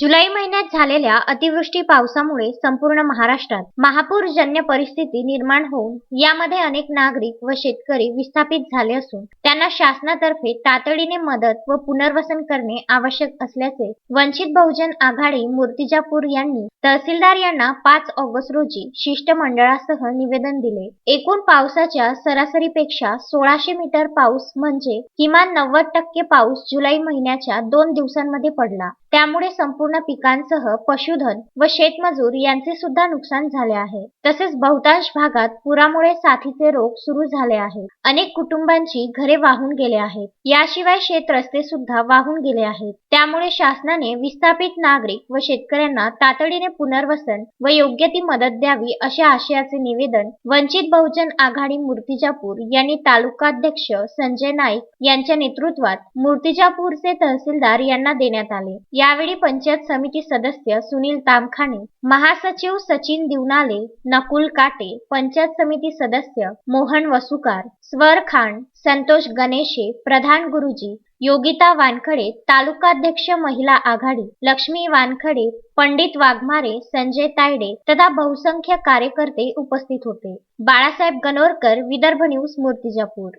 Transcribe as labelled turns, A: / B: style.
A: जुलै महिन्यात झालेल्या अतिवृष्टी पावसामुळे संपूर्ण महाराष्ट्रात महापूरजन्य परिस्थिती निर्माण होऊन यामध्ये अनेक नागरिक व शेतकरी विस्थापित झाले असून त्यांना शासनातर्फे तातडीने मदत व पुनर्वसन करणे आवश्यक असल्याचे वंचित बहुजन आघाडी मूर्तिजापूर यांनी तहसीलदार यांना पाच ऑगस्ट रोजी शिष्टमंडळासह निवेदन दिले. एकूण पावसाच्या सरासरीपेक्षा सोळाशे मीटर पाऊस म्हणजे किमान नव्वद टक्के पाऊस जुलै महिन्याच्या दोन दिवसांमध्ये पडला. त्यामुळे संपूर्ण पिकांसह पशुधन व शेतमजूर यांचे सुद्धा नुकसान झाले आहे. तसेच बहुतांश भागात पुरामुळे साथीचे रोग सुरू झाले आहेत अनेक कुटुंबांची घरे वाहून गेले आहेत. याशिवाय शेत रस्ते सुद्धा वाहून गेले आहेत. त्यामुळे शासनाने विस्थापित नागरिक व शेतकऱ्यांना तातडीने पुनर्वसन व योग्य ती मदत द्यावी अशा आशयाचे निवेदन वंचित बहुजन आघाडी मूर्तिजापूर यांनी तालुकाध्यक्ष संजय नाईक यांच्या नेतृत्वात मूर्तिजापूरचे तहसीलदार यांना देण्यात आले. यावेळी पंचायत समिती सदस्य सुनील तामखाने महासचिव सचिन दिवनाले नकुल काटे पंचायत समिती सदस्य मोहन वसुकार स्वर खान संतोष गणेशे प्रधान गुरुजी योगिता वानखडे तालुकाध्यक्ष महिला आघाडी लक्ष्मी वानखडे पंडित वाघमारे संजय तायडे तथा बहुसंख्य कार्यकर्ते उपस्थित होते. बाळासाहेब गणोरकर विदर्भ न्यूज मूर्तिजापूर.